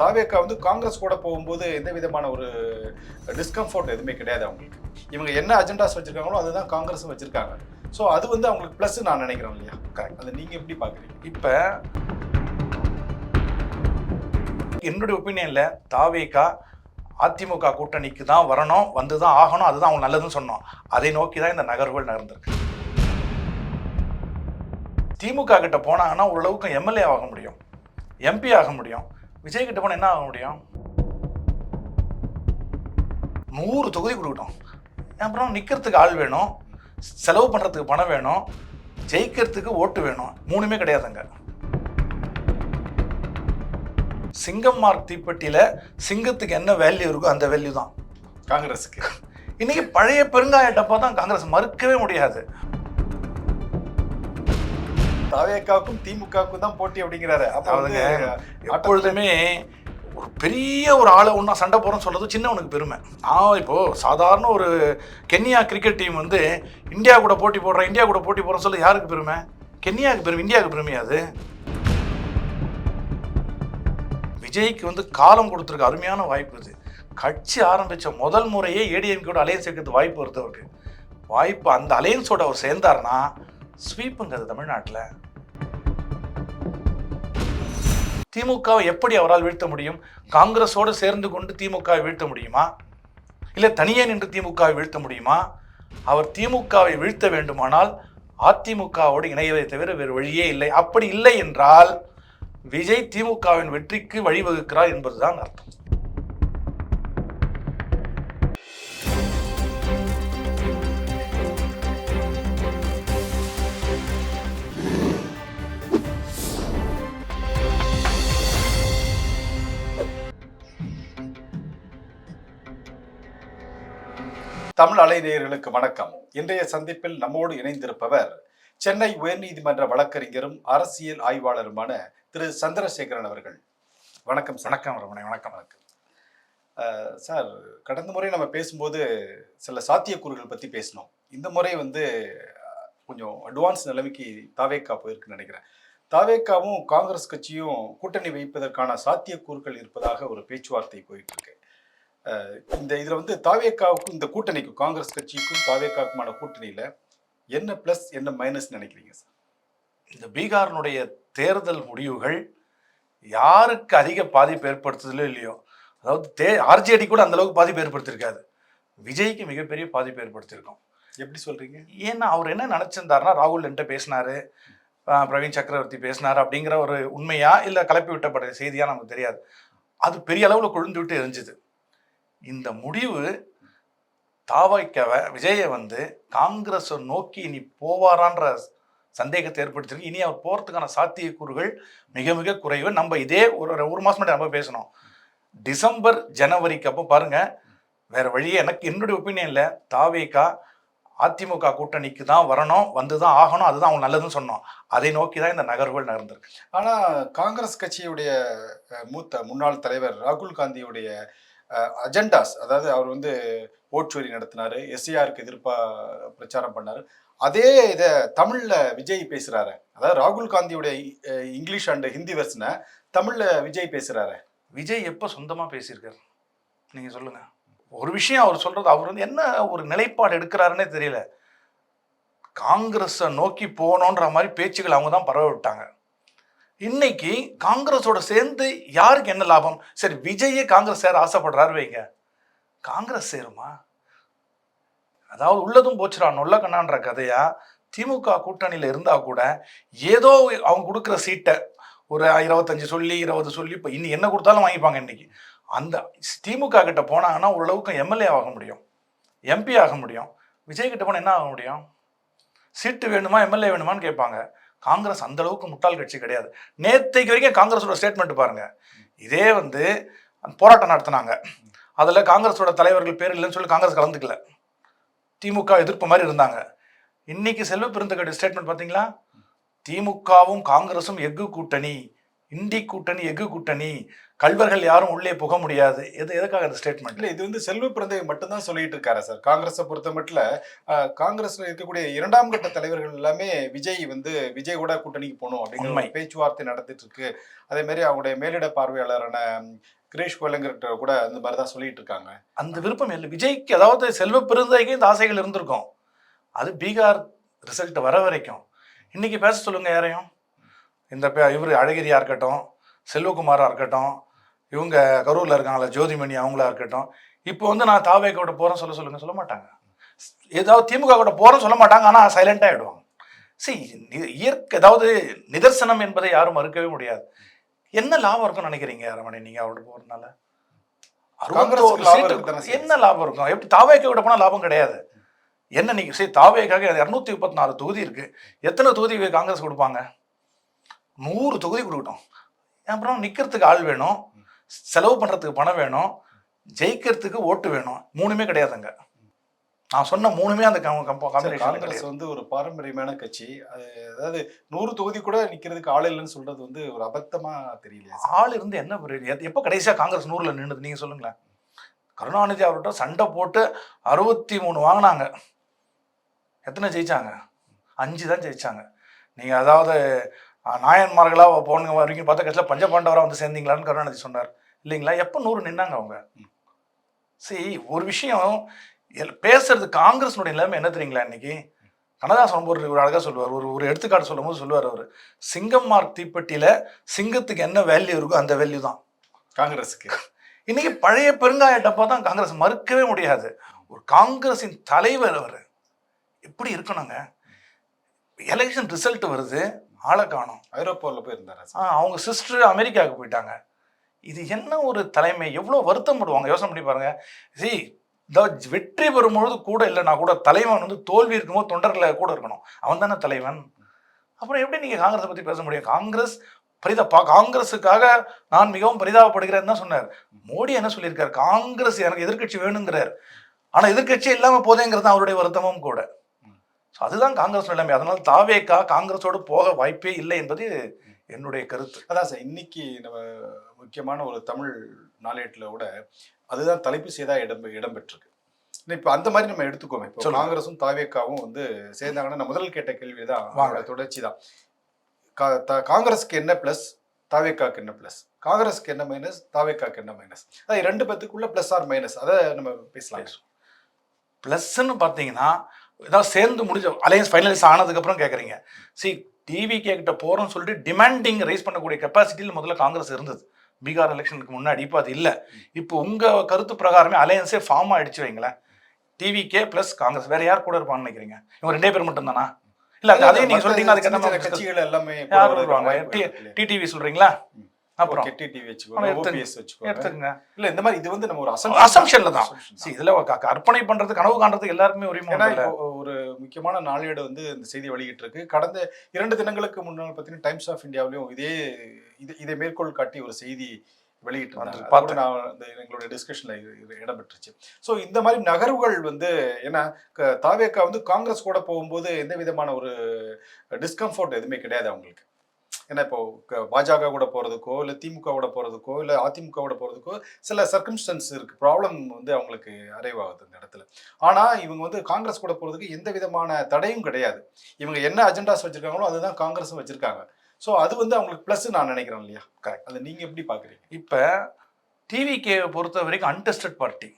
தாவேக்கா வந்து காங்கிரஸ் கூட போகும்போது எந்த விதமான ஒரு டிஸ்கம்ஃபர்ட் எதுவுமே கிடையாது அவங்களுக்கு. இவங்க என்ன அஜெண்டாஸ் வச்சிருக்காங்களோ அதுதான் காங்கிரஸும் வச்சிருக்காங்க. ஸோ அது வந்து அவங்களுக்கு ப்ளஸ் நான் நினைக்கிறேன் இல்லையா? கரெக்ட் அதை நீங்க எப்படி பாக்குறீங்க இப்போ என்னுடைய ஒப்பீனியன்ல தாவேகா அதிமுக கூட்டணிக்கு தான் வரணும் வந்து தான் ஆகணும் அதுதான் அவங்க நல்லதுன்னு சொன்னோம். அதை நோக்கி தான் இந்த நகர்வுகள் நகர்ந்திருக்கு திமுக கிட்ட போனாங்கன்னா ஓரளவுக்கு எம்எல்ஏ ஆக முடியும். எம்பி ஆக முடியும். விஜய் கிட்ட போனால் என்ன ஆக முடியும்? நூறு தொகுதி கொடுக்கட்டும். அப்புறம் நிற்கிறதுக்கு ஆள் வேணும் செலவு பண்ணுறதுக்கு பணம் வேணும் ஜெயிக்கிறதுக்கு ஓட்டு வேணும் மூணுமே கிடையாதுங்க சிங்கம் மார்க் தீப்பெட்டியில் சிங்கத்துக்கு என்ன வேல்யூ இருக்கோ அந்த வேல்யூ தான். காங்கிரஸுக்கு. இன்னைக்கு பழைய பெருங்காய டப்பா தான் காங்கிரஸ் மறுக்கவே முடியாது. தாவேக்காவுக்கும் திமுகவுக்கும் தான் போட்டி அப்படிங்கிறாரு. அப்போ வந்து அதாவதுங்க, எப்பொழுதுமே ஒரு பெரிய ஒரு ஆளை ஒன்றா சண்டை போகிறோன்னு சொல்றது சின்னவனுக்கு பெருமை. நான் இப்போ சாதாரண ஒரு கென்யா கிரிக்கெட் டீம் வந்து இந்தியா கூட போட்டி போடுறேன் இந்தியா கூட போட்டி போடுறேன்னு சொல்ல யாருக்கு பெருமை? கென்யாவுக்கு பெருமை இந்தியாவுக்கு பெருமையா அது? விஜய்க்கு வந்து காலம் கொடுத்துருக்க அருமையான வாய்ப்பு இது. கட்சி ஆரம்பிச்ச முதல் முறையே ஏடிஎம்கோட அலையன்ஸ் இருக்கிறது வாய்ப்பு வருது அவருக்கு. வாய்ப்பு அந்த அலையன்ஸோட அவர் சேர்ந்தாருன்னா ஸ்வீப்புங்க அது தமிழ்நாட்டில். திமுகவை எப்படி அவரால் வீழ்த்த முடியும்? காங்கிரஸோடு சேர்ந்து கொண்டு திமுகவை வீழ்த்த முடியுமா? இல்லை தனியே நின்று திமுகவை வீழ்த்த முடியுமா? அவர் திமுகவை வீழ்த்த வேண்டுமானால் அதிமுகவோடு இணைவதை தவிர வேறு வழியே இல்லை. அப்படி இல்லை என்றால் விஜய் திமுகவின் வெற்றிக்கு வழிவகுக்கிறார் என்பதுதான் அர்த்தம். தமிழ் அலைநேயர்களுக்கு வணக்கம். இன்றைய சந்திப்பில் நம்மோடு இணைந்திருப்பவர் சென்னை உயர்நீதிமன்ற வழக்கறிஞரும் அரசியல் ஆய்வாளருமான திரு. சந்திரசேகரன் அவர்கள். வணக்கம் வணக்கம் ரமணி வணக்கம் வணக்கம். சார் கடந்த முறை நம்ம பேசும்போது சில சாத்தியக்கூறுகள் பற்றி பேசினோம். இந்த முறை வந்து கொஞ்சம் அட்வான்ஸ் நிலைமைக்கு தாவேக்கா போயிருக்குன்னு நினைக்கிறேன். தாவேக்காவும் காங்கிரஸ் கட்சியும் கூட்டணி வைப்பதற்கான சாத்தியக்கூறுகள் இருப்பதாக ஒரு பேச்சுவார்த்தை போயிட்டு இருக்கு. இந்த இதுல வந்து தாவேக்காவுக்கும் இந்த கூட்டணிக்கும் காங்கிரஸ் கட்சிக்கும் தாவேக்காவுக்குமான கூட்டணியில என்ன பிளஸ் என்ன மைனஸ் நினைக்கிறீங்க சார் இந்த பீகாரினுடைய தேர்தல் முடிவுகள் யாருக்கு அதிக பாதிப்பு ஏற்படுத்துதலோ இல்லையோ அதாவது தே ஆர்ஜேடி கூட அந்த அளவுக்கு பாதிப்பு ஏற்படுத்தியிருக்காது விஜய்க்கு மிகப்பெரிய பாதிப்பு ஏற்படுத்தியிருக்கோம். எப்படி சொல்றீங்க? ஏன்னா அவர் என்ன நினச்சிருந்தாருன்னா ராகுல் என்கிட்ட பேசினாரு பிரவீன் சக்கரவர்த்தி பேசினாரு அப்படிங்கிற ஒரு உண்மையா இல்லை கலப்பி விட்டப்பட்ட செய்தியா நமக்கு தெரியாது. அது பெரிய அளவில் கொழுந்து விட்டு எரிஞ்சுது. முடிவு தாவைக்கவ விஜயை வந்து காங்கிரஸை நோக்கி இனி போவாரான்ற சந்தேகத்தை ஏற்படுத்தியிருக்கு. இனி அவர் போகிறதுக்கான சாத்தியக்கூறுகள் மிக மிக குறைவு. நம்ம இதே ஒரு ஒரு மாதம் முன்னாடி நம்ம பேசணும் டிசம்பர் ஜனவரிக்கு அப்போ பாருங்க வேறு வழியே எனக்கு என்னுடைய ஒப்பீனியனில் தாவேக்கா அதிமுக கூட்டணிக்கு தான் வரணும் வந்து தான் ஆகணும் அதுதான் அவங்க நல்லதுன்னு சொன்னோம். அதை நோக்கி தான் இந்த நகர்வுகள் நகர்ந்திருக்கு ஆனால் காங்கிரஸ் கட்சியுடைய மூத்த முன்னாள் தலைவர் ராகுல் காந்தியுடைய அஜெண்டாஸ் அதாவது அவர் வந்து ஓட்சுவரி நடத்தினாரு எஸ்ஐஆருக்கு எதிர்ப்பாக பிரச்சாரம் பண்ணார். அதே இதை தமிழில் விஜய் பேசுகிறாரு அதாவது ராகுல் காந்தியுடைய இங்கிலீஷ் அண்ட் ஹிந்தி வெர்ஷனை தமிழில் விஜய் பேசுகிறாரு விஜய் எப்போ சொந்தமாக பேசியிருக்காரு? நீங்கள் சொல்லுங்கள் ஒரு விஷயம் அவர் சொல்கிறது அவர் வந்து என்ன ஒரு நிலைப்பாடு எடுக்கிறாருன்னே தெரியல. காங்கிரஸை நோக்கி போகணுன்ற மாதிரி பேச்சுகள் அவங்க தான் பரவ விட்டாங்க. இன்னைக்கு காங்கிரஸோட சேர்ந்து யாருக்கு என்ன லாபம்? சரி விஜயே காங்கிரஸ் சேர ஆசைப்படுறாரு வைங்க. காங்கிரஸ் சேருமா? அதாவது உள்ளதும் போச்சுடா நொல்ல கண்ணான்ற கதையா? திமுக கூட்டணியில் இருந்தால் கூட ஏதோ அவங்க கொடுக்குற சீட்டை ஒரு இருபத்தஞ்சு சொல்லி இருபது சொல்லி இப்போ இன்னி என்ன கொடுத்தாலும் வாங்கிப்பாங்க இன்னைக்கு. அந்த திமுக கிட்ட போனாங்கன்னா ஓரளவுக்கு எம்எல்ஏ ஆக முடியும். எம்பி ஆக முடியும். விஜய் கிட்ட போனால் என்ன ஆக முடியும்? சீட்டு வேணுமா எம்எல்ஏ வேணுமான்னு கேட்பாங்க. காங்கிரஸ் அந்த அளவுக்கு முட்டாள் கட்சி கிடையாது. நேத்தைக்கு வரைக்கும் காங்கிரஸோட ஸ்டேட்மெண்ட் பாருங்க. இதே வந்து அந்த போராட்டம் நடத்தினாங்க. அதில் காங்கிரஸோட தலைவர்கள் பேர் இல்லைன்னு சொல்லி காங்கிரஸ் கலந்துக்கல. திமுக எதிர்ப்பு மாதிரி இருந்தாங்க. இன்னைக்கு செல்வ பெருந்தகடி ஸ்டேட்மெண்ட் பார்த்தீங்களா திமுகவும் காங்கிரஸும் எஃகு கூட்டணி. இண்டி கூட்டணி எஃகு கூட்டணி கல்வர்கள் யாரும் உள்ளே புக முடியாது. எது எதுக்காக அந்த ஸ்டேட்மெண்ட் இல்ல இது வந்து செல்வ பிறந்தகை மட்டும்தான் சொல்லிட்டு இருக்காரு சார். காங்கிரஸை பொறுத்த மட்டும் காங்கிரஸ்ல இருக்கக்கூடிய இரண்டாம் கட்ட தலைவர்கள் எல்லாமே விஜய் வந்து விஜய் கூட கூட்டணிக்கு போகணும் அப்படிங்கிற பேச்சுவார்த்தை நடந்துட்டு இருக்கு. அதே மாதிரி அவங்களுடைய மேலிட பார்வையாளரான கிரீஷ் கோலங்கர்கிட்ட கூட அந்த மாதிரி தான் சொல்லிட்டு இருக்காங்க. அந்த விருப்பம் இல்லை. விஜய்க்கு அதாவது செல்வ பெருந்தைக்கு இந்த ஆசைகள் இருந்திருக்கும். அது பீகார் ரிசல்ட் வர வரைக்கும். இன்னைக்கு பேச சொல்லுங்க யாரையும்? இந்த இவர் அழகிரியா இருக்கட்டும் செல்வகுமாரா இருக்கட்டும் இவங்க கரூர்ல இருக்காங்களா ஜோதிமணி அவங்களா இருக்கட்டும் இப்போ வந்து நான் தாவே கூட போறேன் சொல்ல சொல்லுங்க சொல்ல மாட்டாங்க. ஏதாவது திமுக கூட போறேன்னு சொல்ல மாட்டாங்க ஆனா சைலண்டா ஆயிடுவாங்க. சரி இயற்கை அதாவது நிதர்சனம் என்பதை யாரும் மறுக்கவே முடியாது. என்ன லாபம் இருக்கும்னு நினைக்கிறீங்க ரமணி நீங்க அவரோட செய்யுது? என்ன லாபம் இருக்கும்? எப்படி தாவேக்க விட போனா லாபம் கிடையாது. என்ன நீங்க சரி தாவேக்காக இரநூத்தி முப்பத்தி நாலு தொகுதி இருக்கு. எத்தனை தொகுதி காங்கிரஸ் கொடுப்பாங்க? நூறு தொகுதி கொடுக்கட்டும். அப்புறம் நிக்கிறதுக்கு ஆள் வேணும். செலவு பண்றதுக்கு பணம் வேணும். ஜெயிக்கிறதுக்கு ஓட்டு வேணும். மூணுமே கிடையாதுங்க. நான் சொன்ன மூணுமே அந்த காங்கிரஸ் வந்து ஒரு பாரம்பரியமான கட்சி. அது அதாவது நூறு தொகுதி கூட நிக்கிறதுக்கு ஆள் இல்லைன்னு சொல்றது வந்து ஒரு அபத்தமா தெரியலையா சார்? ஆள் இருந்து என்ன எப்போ கடைசியா காங்கிரஸ் நூறுல நின்னுது? நீங்க சொல்லுங்களேன். கருணாநிதி அவர்கிட்ட சண்டை போட்டு அறுபத்தி மூணு வாங்கினாங்க. எத்தனை ஜெயிச்சாங்க? அஞ்சு தான் ஜெயிச்சாங்க. நீங்க அதாவது அஹ், நாயன்மார்களா போனுங்க வரைக்கும் பார்த்தா கட்சியில் பஞ்சபாண்டவரா வந்து சேர்ந்தீங்களான்னு கருணாநிதி சொன்னார். இல்லைங்களா? எப்போ நூறு நின்னாங்க அவங்க? சரி ஒரு விஷயம் எல்- பேசுறது காங்கிரஸ்னுடைய நிலைமை என்ன தெரியுங்களா இன்னைக்கு? கனதாசன் ஒரு ஒரு அழகா சொல்லுவார். ஒரு ஒரு எடுத்துக்காட்டு சொல்லும் போது சொல்லுவார் அவர். சிங்கம் மார்க் தீப்பெட்டியில சிங்கத்துக்கு என்ன வேல்யூ இருக்கோ அந்த வேல்யூ தான். காங்கிரஸுக்கு. இன்னைக்கு பழைய பெருங்காய டப்பா தான் காங்கிரஸ் மறுக்கவே முடியாது. ஒரு காங்கிரஸின் தலைவர் அவர். எப்படி இருக்கணுங்க. எலெக்ஷன் ரிசல்ட் வருது. ஆளை காணும். ஐரோப்பாவில் போய் இருந்தாரா சார்? ஆ, அவங்க சிஸ்டர் அமெரிக்காவுக்கு போயிட்டாங்க. இது என்ன ஒரு தலைமை? எவ்வளோ வருத்தப்படுவாங்க யோசனை பண்ணி பாருங்க. சி இந்த வெற்றி பெறும்பொழுது கூட இல்லைனா கூட தலைவன் வந்து தோல்வி இருக்கும்போது தொண்டர்களை கூட இருக்கணும். அவன் தானே தலைவன். அப்புறம் எப்படி நீங்கள் காங்கிரஸை பற்றி பேச முடியும்? காங்கிரஸ் பரிதா காங்கிரஸுக்காக நான் மிகவும் பரிதாபப்படுகிறேன்னு தான் சொன்னார். மோடி என்ன சொல்லியிருக்காரு? காங்கிரஸ் எனக்கு எதிர்க்கட்சி வேணுங்கிறார். ஆனால் எதிர்க்கட்சி இல்லாமல் போதேங்கிறது தான் அவருடைய வருத்தமும் கூட. ஸோ அதுதான் காங்கிரஸ் நிலைமை. அதனால தாவேக்கா காங்கிரஸோடு போக வாய்ப்பே இல்லை என்பது என்னுடைய கருத்து. அதான் சார் இன்னைக்கு நம்ம முக்கியமான ஒரு தமிழ் நாளேட்டில் கூட அதுதான் தலைப்பு செய்தா இடம் இடம்பெற்றிருக்கு இப்போ அந்த மாதிரி நம்ம எடுத்துக்கோமே. இப்போ. காங்கிரஸும் தாவேக்காவும் வந்து சேர்ந்தாங்கன்னா நான் முதல் கேட்ட கேள்வி தான். தொடர்ச்சி தான் காங்கிரஸுக்கு என்ன ப்ளஸ் தாவேக்காக்கு என்ன ப்ளஸ் காங்கிரஸுக்கு என்ன மைனஸ் தாவேக்காக்கு என்ன மைனஸ் அது ரெண்டு பேத்துக்குள்ள ப்ளஸ் ஆர் மைனஸ் அதை நம்ம பேசலாம். ப்ளஸ்ன்னு பார்த்தீங்கன்னா ஏதாவது சேர்ந்து முடிஞ்ச அலையன்ஸ் ஃபைனலிஸ்ட் ஆனதுக்கப்புறம் கேட்குறீங்க சி டிவி கிட்ட போகிறோம்னு சொல்லிட்டு டிமாண்டிங் ரைஸ் பண்ணக்கூடிய கெப்பாசிட்டியில் முதல்ல காங்கிரஸ் இருந்தது. பீகார் எலெக்ஷனுக்கு முன்னாடி இப்போ அது இல்லை. இப்போ உங்கள் கருத்து பிரகாரமே அலையன்ஸே ஃபார்ம் ஆயிடுச்சு வைங்களேன். டிவிகே ப்ளஸ் காங்கிரஸ் வேற யார் கூட இருப்பான்னு நினைக்கிறீங்க? இவங்க ரெண்டே பேர் மட்டும் தானா இல்லை அதையும் நீங்கள் சொல்லிட்டீங்கன்னா அதுக்கு என்ன கட்சிகள் எல்லாமே டிடிவி சொல்கிறீங்க அப்புறம் வச்சுக்கோங்க. ஓபிஎஸ் வச்சுக்கோங்க. இல்ல இந்த மாதிரி இது வந்து நம்ம ஒரு அசம்ஷன்ல தான். See, இதுல கற்பனை பண்றது கனவு காண்றதுக்கு எல்லாருக்குமே உரிமை ஏன்னா ஒரு முக்கியமான நாளேடு வந்து இந்த செய்தி வெளியிட்டு இருக்கு கடந்த இரண்டு தினங்களுக்கு முன்னால் பார்த்தீங்கன்னா டைம்ஸ் ஆஃப் இந்தியாவிலையும் இதே இது இதை மேற்கோள் காட்டி ஒரு செய்தி வெளியிட்டு. அதோட நான் இந்த எங்களுடைய டிஸ்கஷன்ல இடம்பெற்றுச்சு. ஸோ இந்த மாதிரி நகர்வுகள் வந்து ஏன்னா தாவேக்கா வந்து காங்கிரஸ் கூட போகும்போது எந்த விதமான ஒரு டிஸ்கம்ஃபர்ட் எதுவுமே கிடையாது அவங்களுக்கு. ஏன்னா இப்போ க- பாஜக கூட போகிறதுக்கோ இல்லை திமுக கூட போகிறதுக்கோ இல்லை அதிமுக கூட போகிறதுக்கோ சில சர்க்கம்ஸ்டன்ஸ் இருக்குது ப்ராப்ளம் வந்து அவங்களுக்கு அரைவ் ஆகுது இந்த இடத்துல. ஆனால் இவங்க வந்து காங்கிரஸ் கூட போகிறதுக்கு எந்த விதமான தடையும் கிடையாது. இவங்க என்ன அஜெண்டாஸ் வச்சுருக்காங்களோ அதுதான் காங்கிரஸும் வச்சுருக்காங்க. ஸோ அது வந்து அவங்களுக்கு ப்ளஸ் நான் நினைக்கிறேன் இல்லையா? கரெக்ட் அதை நீங்கள் எப்படி பார்க்குறீங்க? இப்போ டிவிகே பொறுத்த வரைக்கும் அன்டெஸ்டட் பார்ட்டி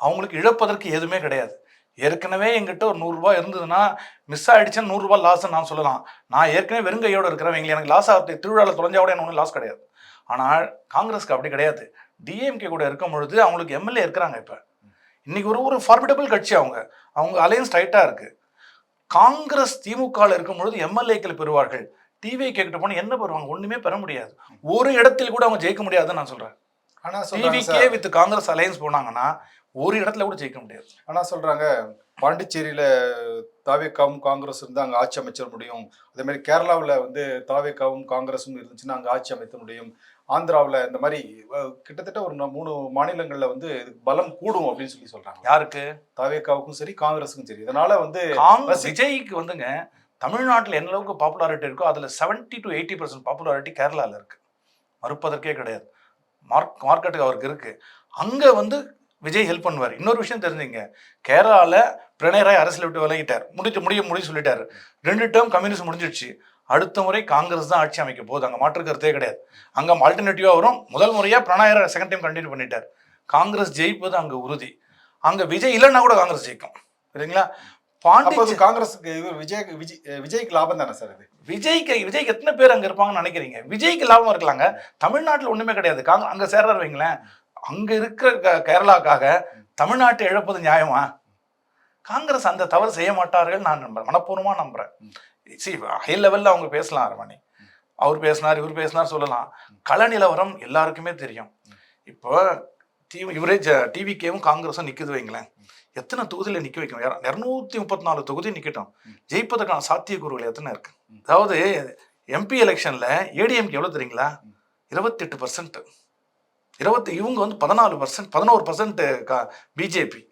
அவங்களுக்கு இழப்பதற்கு எதுவுமே கிடையாது. ஏற்கனவே எங்கிட்ட ஒரு நூறுரூவா இருந்ததுன்னா மிஸ் ஆயிடுச்சுன்னு நூறுரூவா லாஸ்ன்னு நான் சொல்லலாம். நான் ஏற்கனவே வெறுங்கையோட இருக்கிறவங்க எங்களுக்கு எனக்கு லாஸ் ஆகுது திருவிழாவில் தொலைஞ்சா கூட எனக்கு ஒன்றும் லாஸ் கிடையாது. ஆனால் காங்கிரஸ்க்கு அப்படி கிடையாது. டிஎம்கே கூட இருக்கும் பொழுது அவங்களுக்கு எம்எல்ஏ இருக்கிறாங்க இப்போ. இன்னைக்கு ஒரு ஒரு ஃபார்மிடபிள் கட்சி அவங்க. அவங்க அலையன்ஸ் டைட்டாக இருக்கு. காங்கிரஸ் திமுகவில் இருக்கும் பொழுது எம்எல்ஏக்கள் பெறுவார்கள். டிவி கிட்ட போனால் என்ன பெறுவாங்க? ஒன்றுமே பெற முடியாது. ஒரு இடத்தில் கூட அவங்க ஜெயிக்க முடியாதுன்னு நான் சொல்கிறேன் ஆனா சொல்றாங்க டிவிக்கே வித் காங்கிரஸ் அலையன்ஸ் போனாங்கன்னா ஒரு இடத்துல கூட ஜெயிக்க முடியாது. ஆனா சொல்றாங்க பாண்டிச்சேரியில தாவேக்காவும் காங்கிரஸ் இருந்தா அங்க ஆட்சி அமைச்சிட முடியும். அதே மாதிரி கேரளாவுல வந்து தாவேக்காவும் காங்கிரஸும் இருந்துச்சுன்னா அங்க ஆட்சி அமைத்த முடியும். ஆந்திராவுல இந்த மாதிரி கிட்டத்தட்ட ஒரு மூணு மாநிலங்கள்ல வந்து பலம் கூடும் அப்படின்னு சொல்லி சொல்றாங்க. யாருக்கு? தாவேக்காவுக்கும் சரி காங்கிரஸுக்கும் சரி. இதனால வந்து விஜய்க்கு வந்துங்க தமிழ்நாட்டில் எந்த அளவுக்கு பாப்புலாரிட்டி இருக்கோ அதில் 70 டு எயிட்டி பர்சன்ட் பாப்புலாரிட்டி கேரளாவில் இருக்கு. மறுப்பதற்கே கிடையாது. மார்க் மார்க்கெட்டுக்கு அவருக்கு இருக்கு. அங்கே வந்து விஜய் ஹெல்ப் பண்ணுவார். இன்னொரு விஷயம் தெரிஞ்சுங்க. கேரளாவில் பிரணயராய் அரசியல் விட்டு விலகிட்டார். முடிச்சு முடிய முடிவு சொல்லிட்டாரு. ரெண்டு டேர்ம் கம்யூனிஸ்ட் முடிஞ்சிடுச்சு. அடுத்த முறை காங்கிரஸ் தான் ஆட்சி அமைக்க போகுது. அங்கே மாற்று கருத்தே கிடையாது. அங்கே ஆல்டர்னேட்டிவாக வரும். முதல் முறையாக பிரணயராய் செகண்ட் டைம் கண்டினியூ பண்ணிட்டார். காங்கிரஸ் ஜெயிப்பது அங்கே உறுதி. அங்கே விஜய் இல்லைன்னா கூட காங்கிரஸ் ஜெயிக்கும். சரிங்களா? பாண்டிச்சேரி காங்கிரஸுக்கு இவர் விஜய் விஜய் விஜய்க்கு லாபம் தானே சார் இது விஜய்க்கு விஜய்க்கு எத்தனை பேர் அங்க இருப்பாங்கன்னு நினைக்கிறீங்க? விஜய்க்கு லாபம் இருக்கலாங்க. தமிழ்நாட்டுல ஒண்ணுமே கிடையாது. காங்க அங்க சேர்றாரு வைங்களேன். அங்க இருக்கிற க- கேரளாக்காக தமிழ்நாட்டை இழப்பது நியாயமா? காங்கிரஸ் அந்த தவறு செய்ய மாட்டார்கள் நான் நம்புறேன். மனப்பூர்வமாக நம்புறேன். சி ஹை லெவலில் அவங்க பேசலாம் அரமணி அவர் பேசினார் இவர் பேசினார் சொல்லலாம். கள நிலவரம் எல்லாருக்குமே தெரியும். இப்போ டி இவரே டிவிகேவும் காங்கிரஸும் நிற்குது வைங்களேன். எத்தனை தொகுதியில் நிற்க வைக்கணும்? இரநூத்தி முப்பத்தி நாலு தொகுதி நிற்கட்டும் ஜெயிப்பதற்கான சாத்தியக்கூறுகள் எத்தனை இருக்கு? அதாவது எம்பி எலெக்ஷனில் ஏடிஎம்கே எவ்வளோ தெரியுங்களா? இருபத்தெட்டு பர்சன்ட் இருபத்தி இவங்க வந்து பதினாலு பர்சன்ட் பதினோரு பர்சன்ட் பிஜேபி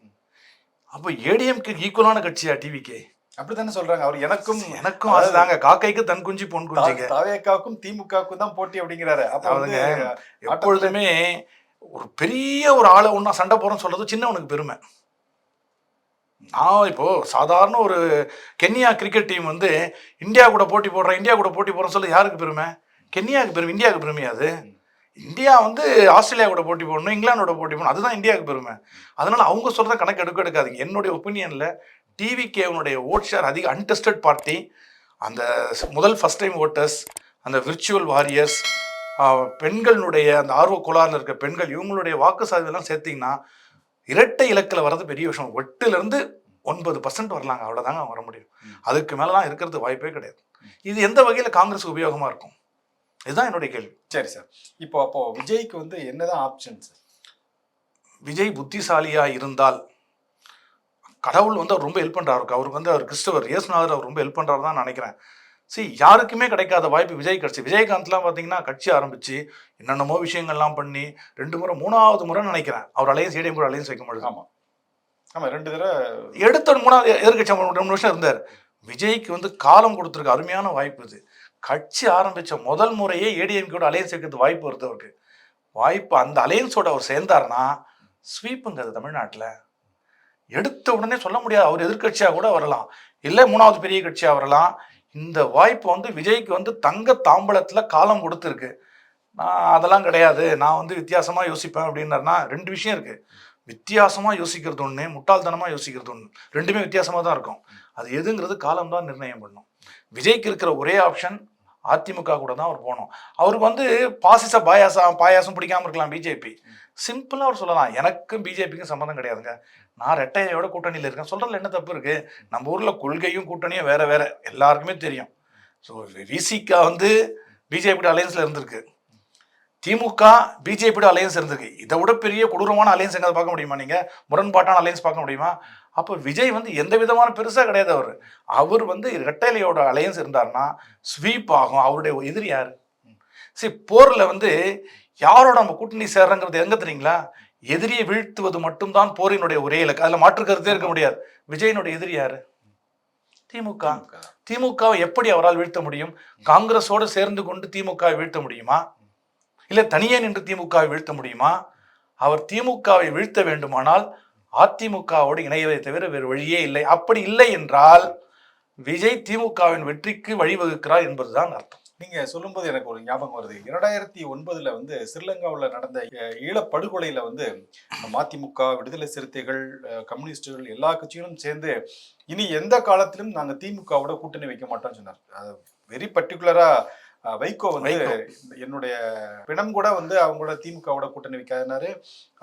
அப்போ ஏடிஎம்கே ஈக்குவலான கட்சியா டிவிகே அப்படித்தானே சொல்றாங்க. அவர் எனக்கும் எனக்கும் அதுதாங்க. காக்கைக்கு தன் குஞ்சு பொன் குஞ்சுங்க. தாவேக்காவுக்கும் திமுகவுக்கும் தான் போட்டி அப்படிங்கிறாரு. அதாவதுங்க, எப்பொழுதுமே ஒரு பெரிய ஒரு ஆளை ஒன்றா சண்டை போறோம்னு சொல்றது சின்னவனுக்கு பெருமை. நான் இப்போ சாதாரண ஒரு கென்யா கிரிக்கெட் டீம் வந்து இந்தியா கூட போட்டி போடுறேன் இந்தியா கூட போட்டி போடுறேன்னு சொல்ல யாருக்கு பெருமை? கென்யாவுக்கு பெருமை இந்தியாவுக்கு பெருமையா அது? இந்தியா வந்து ஆஸ்திரேலியா கூட போட்டி போடணும் இங்கிலாந்தோட போட்டி போடணும் அதுதான் இந்தியாவுக்கு பெருமை. அதனால அவங்க சொல்ற கணக்கு எடுக்க எடுக்காதீங்க. என்னுடைய ஒப்பீனியன்ல டிவிகேவனுடைய ஓட் ஷேர் அதிக அன்டெஸ்டட் பார்ட்டி அந்த முதல் ஃபர்ஸ்ட் டைம் ஓட்டர்ஸ் அந்த விர்ச்சுவல் வாரியர்ஸ் பெண்களுடைய அந்த ஆர்வ கோளாறுல இருக்க பெண்கள் இவங்களுடைய வாக்கு சாதனைலாம் சேர்த்தீங்கன்னா இரட்டை இலக்கில் வர்றது பெரிய விஷயம். எட்டுல இருந்து ஒன்பது பர்சன்ட் வரலாங்க. அவ்வளோதாங்க வர முடியும். அதுக்கு மேலலாம் இருக்கிறது வாய்ப்பே கிடையாது. இது எந்த வகையில் காங்கிரஸ் உபயோகமா இருக்கும்? இதுதான் என்னுடைய கேள்வி. சரி சார். இப்போ அப்போ விஜய்க்கு வந்து என்னதான் ஆப்ஷன்ஸ் விஜய் புத்திசாலியா இருந்தால் கடவுள் வந்து அவர் ரொம்ப ஹெல்ப் பண்றாரு. அவருக்கு வந்து அவர் கிறிஸ்தவர் இயேசுநாதர் அவர் ரொம்ப ஹெல்ப் பண்றாரு தான் நினைக்கிறேன். சரி யாருக்குமே கிடைக்காத வாய்ப்பு விஜய் கிடைச்சு. விஜயகாந்த்லாம் பார்த்தீங்கன்னா கட்சி ஆரம்பிச்சு என்னென்னமோ விஷயங்கள்லாம் பண்ணி ரெண்டு முறை மூணாவது முறை நினைக்கிறேன். அவர் அலையன்ஸ் ஏடிஎம் கூட அலையன்ஸ் வைக்க முடியும் ஆமா. ஆமா ரெண்டு தடவை எடுத்த மூணாவது எதிர்கட்சி ரெண்டு வருஷம் இருந்தார். விஜய்க்கு வந்து காலம் கொடுத்துருக்க அருமையான வாய்ப்பு இது. கட்சி ஆரம்பித்த முதல் முறையே ஏடிஎம்கேட அலையன்ஸ் வைக்கிறது வாய்ப்பு வருது அவருக்கு. வாய்ப்பு அந்த அலையன்ஸோட அவர் சேர்ந்தாருன்னா ஸ்வீப்புங்க அது தமிழ்நாட்டில். எடுத்த உடனே சொல்ல முடியாது. அவர் எதிர்க்கட்சியாக கூட வரலாம். இல்லை மூணாவது பெரிய கட்சியாக வரலாம். இந்த வாய்ப்பு வந்து விஜய்க்கு வந்து தங்க தாம்பளத்தில் காலம் கொடுத்துருக்கு. நான் அதெல்லாம் கிடையாது. நான் வந்து வித்தியாசமாக யோசிப்பேன் அப்படின்னாருனா ரெண்டு விஷயம் இருக்குது வித்தியாசமாக யோசிக்கிறது ஒன்று முட்டாள்தனமாக யோசிக்கிறது ஒன்று ரெண்டுமே வித்தியாசமாக தான் இருக்கும். அது எதுங்கிறது காலம் தான் நிர்ணயம் பண்ணும். விஜய்க்கு இருக்கிற ஒரே ஆப்ஷன் அதிமுக கூட தான் அவர் போகணும் அவருக்கு வந்து பாசிச பாயாசம் பாயாசம் பிடிக்காம இருக்கலாம் பிஜேபி சிம்பிளாக அவர் சொல்லலாம் எனக்கும் பிஜேபிக்கும் சம்மந்தம் கிடையாதுங்க நான் ரெட்டையோட கூட்டணியில் இருக்கேன் சொல்றதுல என்ன தப்பு இருக்கு நம்ம ஊர்ல கொள்கையும் கூட்டணியும் வேற வேற எல்லாருக்குமே தெரியும் ஸோ விசிகா வந்து பிஜேபி அலையன்ஸ்ல இருந்திருக்கு திமுக பிஜேபியோட அலையன்ஸ் இருந்திருக்கு. இதை விட பெரிய கொடூரமான அலையன்ஸ் எங்காவது பார்க்க முடியுமா நீங்க? முரண்பாட்டான அலையன்ஸ் பார்க்க முடியுமா? அப்போ விஜய் வந்து எந்த விதமான பெருசா கிடையாது அவர். அவர் வந்து ரெட்டைலையோட அலையன்ஸ் இருந்தாருன்னா ஸ்வீப் ஆகும். அவருடைய எதிரி யாரு? சரி போர்ல வந்து யாரோட நம்ம கூட்டணி சேர்றங்கிறது எங்க தெரியுங்களா? எதிரியை வீழ்த்துவது மட்டும்தான் போரினுடைய ஒரே இலக்கு. அதுல மாற்று கருத்தே இருக்க முடியாது. விஜயனுடைய எதிரி யாரு? திமுக. திமுகவை எப்படி அவரால் வீழ்த்த முடியும்? காங்கிரஸோடு சேர்ந்து கொண்டு திமுகவை வீழ்த்த முடியுமா? இல்லை தனியே நின்று திமுகவை வீழ்த்த முடியுமா? அவர் திமுகவை வீழ்த்த வேண்டுமானால் அதிமுகவோடு இணையதை தவிர வேறு வழியே இல்லை. அப்படி இல்லை என்றால் விஜய் திமுகவின் வெற்றிக்கு வழிவகுக்கிறார் என்பதுதான் அர்த்தம். நீங்க சொல்லும்போது எனக்கு ஒரு ஞாபகம் வருது. இரண்டாயிரத்தி ஒன்பதுல வந்து ஸ்ரீலங்காவில் நடந்த ஈழப்படுகொலையில வந்து மதிமுக விடுதலை சிறுத்தைகள் கம்யூனிஸ்டுகள் எல்லா கட்சிகளும் சேர்ந்து இனி எந்த காலத்திலும் நாங்கள் திமுகவோட கூட்டணி வைக்க மாட்டோம்னு சொன்னார். வெரி பர்டிகுலரா வைகோ வந்து. என்னுடைய பிணம் கூட வந்து அவங்களோட திமுகவோட கூட்டணி வைக்காதனாரு.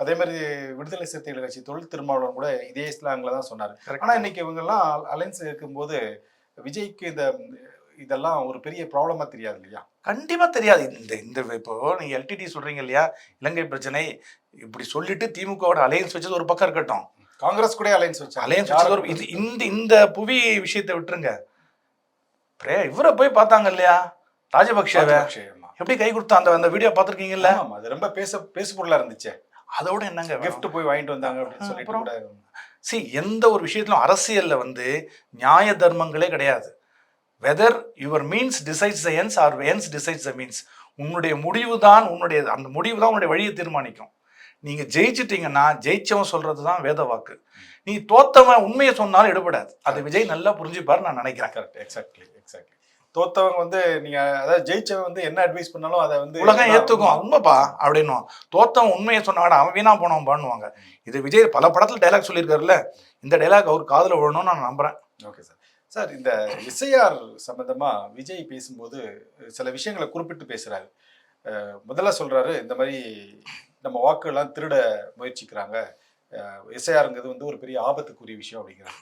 அதே மாதிரி விடுதலை சிறுத்தைகள் கட்சி தொழில் திருமாவளவன் கூட இதே ஸ்லாங்ல தான் சொன்னாரு. ஆனா இன்னைக்கு இவங்க எல்லாம் அலைன்ஸ் இருக்கும்போது விஜய்க்கு இந்த இதெல்லாம் ஒரு பெரிய ப்ராப்ளமா தெரியாது இல்லையா? கண்டிப்பா தெரியாது. இந்த இந்த இப்போ நீங்க எல்டிடி சொல்றீங்க இல்லையா? இலங்கை பிரச்சனை இப்படி சொல்லிட்டு திமுகவோட அலையன்ஸ் வச்சது ஒரு பக்கம் இருக்கட்டும். காங்கிரஸ் கூட அலையன்ஸ் ஒரு இது இந்த இந்த புவி விஷயத்தை விட்டுருங்க. இவரை போய் பார்த்தாங்க இல்லையா? ராஜபக்ஷே. எப்படி கை கொடுத்தா? அந்த அந்த வீடியோ பார்த்துருக்கீங்கல்ல? அது ரொம்ப பேச பேசு பொருளா இருந்துச்சு. அதோட என்னங்க gift போய் வாங்கிட்டு வந்தாங்க அப்படின்னு சொல்லிட்டு சி எந்த ஒரு விஷயத்திலும் அரசியல்ல வந்து நியாய தர்மங்களே கிடையாது. Whether your means decides the ends or ends decides the means உன்னுடைய முடிவு தான் உன்னுடைய அந்த முடிவு தான் உன்னுடைய வழியை தீர்மானிக்கும். நீங்க ஜெயிச்சிட்டீங்கன்னா ஜெயிச்சவன் சொல்றது தான் வேத வாக்கு. நீ தோத்தவன் உண்மையை சொன்னாலும் எடுபடாது. அது விஜய் நல்லா புரிஞ்சுப்பாரு நான் நினைக்கிறேன். கரெக்ட் எக்ஸாக்ட்லி எக்ஸாக்ட்லி தோத்தவங்க வந்து நீங்க அதாவது ஜெயிச்சவன் வந்து என்ன அட்வைஸ் பண்ணாலும் அதை வந்து உலகம் ஏத்துக்கும். உண்மைப்பா அப்படின்னும் தோத்தவன் உண்மையை சொன்னாடா அவன் வீணா போனவன் பண்ணுவாங்க இது விஜய் பல படத்துல டைலாக் சொல்லியிருக்காருல்ல. இந்த டைலாக் அவர் காதுல விழணும்னு நான் நம்புறேன். ஓகே சார் சார் இந்த எஸ்ஐஆர் சம்பந்தமா விஜய் பேசும்போது சில விஷயங்களை குறிப்பிட்டு பேசுறாரு. முதல்ல சொல்றாரு இந்த மாதிரி நம்ம வாக்குகள்லாம் திருட முயற்சிக்கிறாங்க. எஸ்ஐஆருங்கிறது வந்து ஒரு பெரிய ஆபத்துக்குரிய விஷயம் அப்படிங்கிறாரு.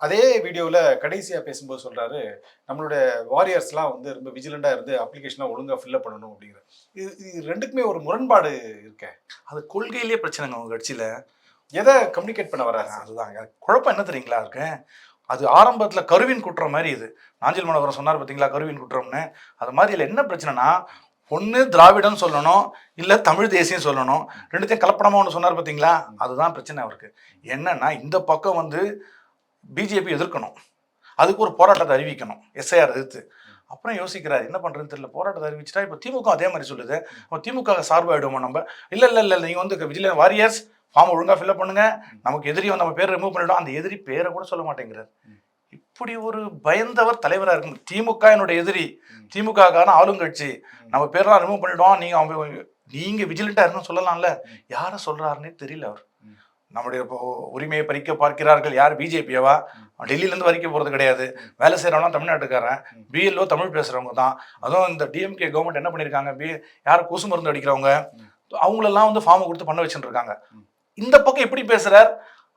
அதே வீடியோவில் கடைசியாக பேசும்போது சொல்றாரு நம்மளோட வாரியர்ஸ்லாம் வந்து ரொம்ப விஜிலண்டாக இருந்து அப்ளிகேஷனாக ஒழுங்காக ஃபில்அப் பண்ணணும் அப்படிங்கிறார் இது இது ரெண்டுக்குமே ஒரு முரண்பாடு இருக்கே. அது கொள்கையிலேயே பிரச்சனைங்க உங்க கட்சியில. எதை கம்யூனிகேட் பண்ண சார் அதுதான். குழப்பம் என்ன தெரியுங்களா இருக்கு? அது ஆரம்பத்துல கருவின் குற்றம் மாதிரி இது. நாஞ்சில் மனோகரன் சொன்னார் பார்த்தீங்களா கருவின் குற்றம்னு. அது மாதிரி இதில் என்ன பிரச்சனைனா ஒன்று திராவிடம் சொல்லணும் இல்லை தமிழ் தேசியம் சொல்லணும். ரெண்டுத்தையும் கலப்படமா ஒன்று சொன்னார் பார்த்தீங்களா அதுதான் பிரச்சனை அவருக்கு. என்னன்னா இந்த பக்கம் வந்து பிஜேபி எதிர்க்கணும். அதுக்கு ஒரு போராட்டத்தை அறிவிக்கணும். எஸ்ஐஆர் எதிர்த்து. அப்புறம் யோசிக்கிறார் என்ன பண்ணுறதுன்னு தெரியல. போராட்டத்தை அறிவிச்சிட்டா இப்போ திமுக அதே மாதிரி சொல்லுது. அப்போ திமுக சார்பாயிடுவோமா நம்ம? இல்லை இல்லை இல்லை நீங்கள் வந்து விஜில வாரியர்ஸ் ஃபார்ம் ஒழுங்காக ஃபில்அப் பண்ணுங்க. நமக்கு எதிரி வந்து நம்ம பேர் ரிமூவ் பண்ணிடும் அந்த எதிரி பேரை கூட சொல்ல மாட்டேங்கிறார். இப்படி ஒரு பயந்தவர் தலைவராக இருக்கும் திமுக என்னுடைய எதிரி. திமுகக்கான ஆளுங்கட்சி. நம்ம பேரெல்லாம் ரிமூவ் பண்ணிடுவோம். நீங்கள் அவங்க நீங்கள் விஜிலண்ட்டாக இருன்னு சொல்லலாம்ல. யாரை சொல்கிறாருன்னே தெரியல அவர். நம்முடைய இப்போ உரிமையை பறிக்க பார்க்கிறார்கள் யார்? பிஜேபியவா? டெல்லியில இருந்து வரைக்க போறது கிடையாது. வேலை செய்யறவங்களாம் தமிழ்நாட்டுக்காரன். பிஎல்ஓ தமிழ் பேசுறவங்க தான். அதுவும் இந்த டிஎம்கே கவர்மெண்ட் என்ன பண்ணிருக்காங்க? பி யார் கூசு மருந்து அடிக்கிறவங்க. அவங்களெல்லாம் வந்து ஃபார்மை கொடுத்து பண்ண வச்சுட்டு இருக்காங்க ம். இந்த பக்கம் எப்படி பேசுறார்?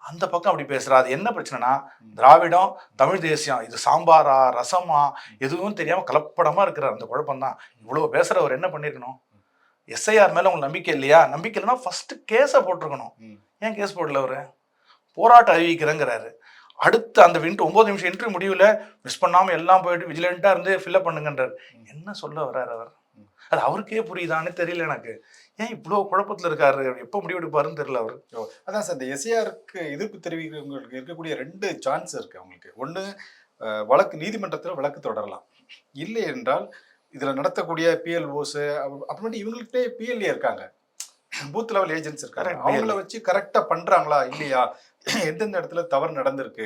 அந்த பக்கம் அப்படி பேசுறார். அது என்ன பிரச்சனைனா திராவிடம் தமிழ் தேசியம் இது சாம்பாரா ரசமா எதுவும் தெரியாம கலப்படமா இருக்கிறார். அந்த குழப்பம் தான் இவ்வளவு பேசுறவர் என்ன பண்ணிருக்கணும்? எஸ்ஐஆர் மேல உங்களுக்கு நம்பிக்கை இல்லையா? நம்பிக்கை இல்லைன்னா ஃபர்ஸ்ட் கேஸை போட்டிருக்கணும். ஏன் கேஸ் போடல அவர்? போராட்டம் அறிவிக்கிறேங்கிறாரு. அடுத்து அந்த வின்ட்டு ஒம்பது நிமிஷம் இன்டர்வியூ முடிவில் மிஸ் பண்ணாமல் எல்லாம் போயிட்டு விஜிலண்ட்டாக இருந்து ஃபில்அப் பண்ணுங்கன்றார். என்ன சொல்ல வர்றாரு அவர்? அது அவருக்கே புரியுதான்னு தெரியல எனக்கு. ஏன் இவ்வளோ குழப்பத்தில் இருக்காரு? எப்போ முடிவெடுப்பாருன்னு தெரியல அவர். ஓ அதான் சார் இந்த எஸ்ஏஆருக்கு எதிர்ப்பு தெரிவிக்கிறவங்களுக்கு இருக்கக்கூடிய ரெண்டு சான்ஸ் இருக்குது அவங்களுக்கு. ஒன்று வழக்கு நீதிமன்றத்தில் வழக்கு தொடரலாம். இல்லை என்றால் இதில் நடத்தக்கூடிய பிஎல்ஓஸு அப்புறமேட்டு இவங்கள்ட்டே பிஎல்ஏ இருக்காங்க. பூத் லெவல் ஏஜென்ட்ஸ் Correct, அவங்கள வச்சு கரெக்டாக பண்ணுறாங்களா இல்லையா? எந்தெந்த இடத்துல தவறு நடந்திருக்கு?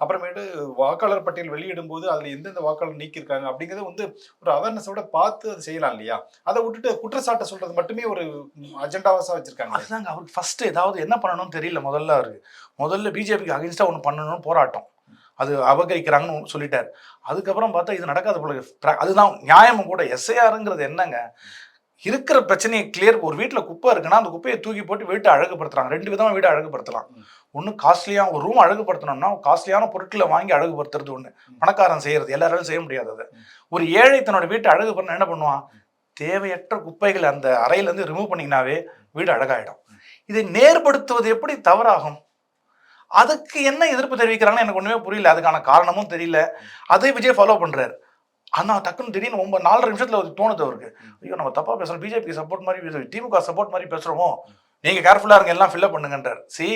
அப்புறமேட்டு வாக்காளர் பட்டியல் வெளியிடும்போது அதில் எந்தெந்த வாக்காளர் நீக்கியிருக்காங்க? அப்படிங்கிறத வந்து ஒரு அவேர்னஸோட பார்த்து அது செய்யலாம் இல்லையா? அதை விட்டுட்டு குற்றச்சாட்டை சொல்றது மட்டுமே ஒரு அஜெண்டாவாக வச்சிருக்காங்க. அதுதாங்க அவருக்கு ஃபர்ஸ்ட் ஏதாவது என்ன பண்ணணும்னு தெரியல முதல்ல அவருக்கு முதல்ல பிஜேபிக்கு அகைன்ஸ்டா ஒன்று பண்ணணும்னு போராட்டம். அது அபகரிக்கிறாங்கன்னு சொல்லிட்டார். அதுக்கப்புறம் பார்த்தா இது நடக்காத போல அதுதான் நியாயமும் கூட. எஸ்ஐஆருங்கிறது என்னங்க? இருக்கிற பிரச்சனையை கிளியர் ஒரு வீட்டில் குப்பை இருக்குன்னா அந்த குப்பையை தூக்கி போட்டு வீட்டை அழகுபடுத்துறாங்க ரெண்டு விதமா வீட்டை அழகுபடுத்தலாம். ஒன்று காஸ்ட்லியாக ஒரு ரூம் அழகுபடுத்தணும்னா காஸ்ட்லியான பொருட்களை வாங்கி அழகுபடுத்துறது ஒன்று பணக்காரன் செய்யறது எல்லாராலும் செய்ய முடியாது அதை. ஒரு ஏழை தன்னோட வீட்டை அழகு பண்ண என்ன பண்ணுவான்? தேவையற்ற குப்பைகளை அந்த அறையிலேருந்து ரிமூவ் பண்ணிங்கனாவே வீடு அழகாயிடும். இதை நேர்படுத்துவது எப்படி தவறாகும்? அதுக்கு என்ன எதிர்ப்பு தெரிவிக்கிறாங்கன்னு எனக்கு ஒண்ணுமே புரியல. அதுக்கான காரணமும் தெரியல. அதை விஜய் ஃபாலோ பண்றாரு. ஆனா டக்குன்னு திடீர்னு ஒன்பது நாலரை நிமிஷத்துல ஒரு தோணுது அவருக்கு. ஐயோ நம்ம தப்பா பேசுறோம். பிஜேபி சப்போர்ட் மாதிரி பேசுறோம் திமுக சப்போர்ட் மாதிரி பேசுறோமோ? நீங்க கேர்ஃபுல்லா இருங்க எல்லாம் ஃபில்அப் பண்ணுங்கன்றார். சி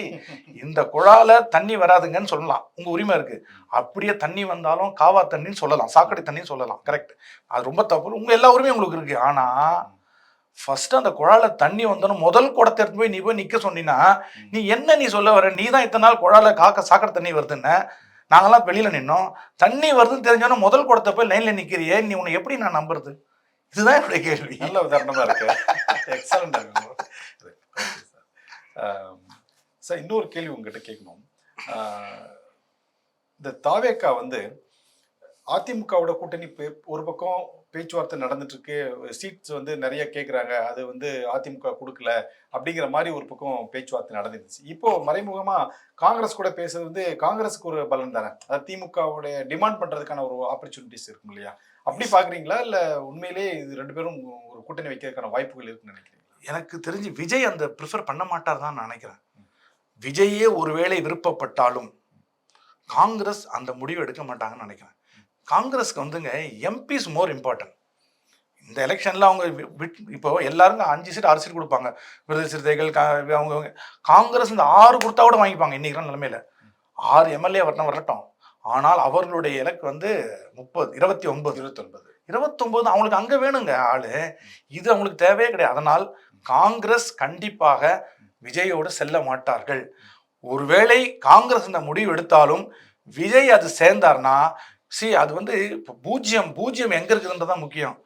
இந்த குழால தண்ணி வராதுங்கன்னு சொல்லலாம். உங்க உரிமை இருக்கு. அப்படியே தண்ணி வந்தாலும் காவா தண்ணின்னு சொல்லலாம். சாக்கடை தண்ணின்னு சொல்லலாம். கரெக்ட் அது ரொம்ப தப்பு. உங்க எல்லா உரிமையும் உங்களுக்கு இருக்கு. ஆனா ஃபர்ஸ்ட் அந்த குழால தண்ணி வந்தோன்னு முதல் குடத்தை எடுத்து போய் நீ போய் நிக்க சொன்னீங்கன்னா நீ என்ன நீ சொல்ல வர? நீ தான் இத்தனை நாள் குழால காக்க சாக்கடை தண்ணி வருதுன்னு. நாங்கெல்லாம் வெளியில நின்னோம். தண்ணி வருதுன்னு தெரிஞ்சோன்னா முதல் குடத்தை போய் லைன்ல நிக்கிறியே. நீ உன்னை எப்படி நான் நம்புறது? இதுதான் என்னுடைய கேள்வி. நல்ல உதாரணமா இருக்கு. எக்ஸலண்ட் சார் இன்னொரு கேள்வி உங்ககிட்ட கேட்கணும். ஆஹ் இந்த தாவேக்கா வந்து அதிமுகவோட கூட்டணி ஒரு பக்கம் பேச்சுவார்த்தை நடந்துட்டு இருக்கு சீட்ஸ் வந்து நிறைய கேட்குறாங்க அது வந்து அதிமுக கொடுக்கல அப்படிங்கிற மாதிரி ஒரு பக்கம் பேச்சுவார்த்தை நடந்துருச்சு இப்போ மறைமுகமா காங்கிரஸ் கூட பேசுறது வந்து காங்கிரஸுக்கு ஒரு பலன் தானே? அதாவது திமுகவுடைய டிமாண்ட் பண்றதுக்கான ஒரு ஆப்பர்ச்சுனிட்டிஸ் இருக்கும் இல்லையா? அப்படி பாக்குறீங்களா? இல்ல உண்மையிலே இது ரெண்டு பேரும் ஒரு கூட்டணி வைக்கிறதுக்கான வாய்ப்புகள் இருக்குன்னு நினைக்கிறீங்களா? எனக்கு தெரிஞ்சு விஜய் அந்த ப்ரிஃபர் பண்ண மாட்டார் தான் நான் நினைக்கிறேன் விஜயே ஒருவேளை விருப்பப்பட்டாலும் காங்கிரஸ் அந்த முடிவு எடுக்க மாட்டாங்கன்னு நினைக்கிறேன். காங்கிரஸ்க்கு வந்துங்க எம்பிஸ் மோர் இம்பார்ட்டன்ட் இந்த எலெக்ஷன்ல அவங்க விட்- இப்போ எல்லாருக்கும் அஞ்சு சீட் ஆறு சீட் கொடுப்பாங்க. விருது சிறுத்தைகள் அவங்க காங்கிரஸ் இந்த ஆறு கொடுத்தா கூட வாங்கிப்பாங்க இன்னைக்கு நிலைமையில. ஆறு எம்எல்ஏ வரட்டும் வரட்டும். ஆனால் அவர்களுடைய இலக்கு வந்து முப்பது இருபத்தி ஒன்பது. இருபத்தொன்பது. இருபத்தொன்பது அவங்களுக்கு அங்க வேணுங்க ஆளு. இது அவங்களுக்கு தேவையே கிடையாது. அதனால் காங்கிரஸ் கண்டிப்பாக விஜயோடு செல்ல மாட்டார்கள். ஒருவேளை காங்கிரஸ் இந்த முடிவு எடுத்தாலும் விஜய் அது சேர்ந்தார்னா சி அது வந்து இப்போ பூஜ்ஜியம் பூஜ்ஜியம் எங்க இருக்குதுன்றதான் முக்கியம்.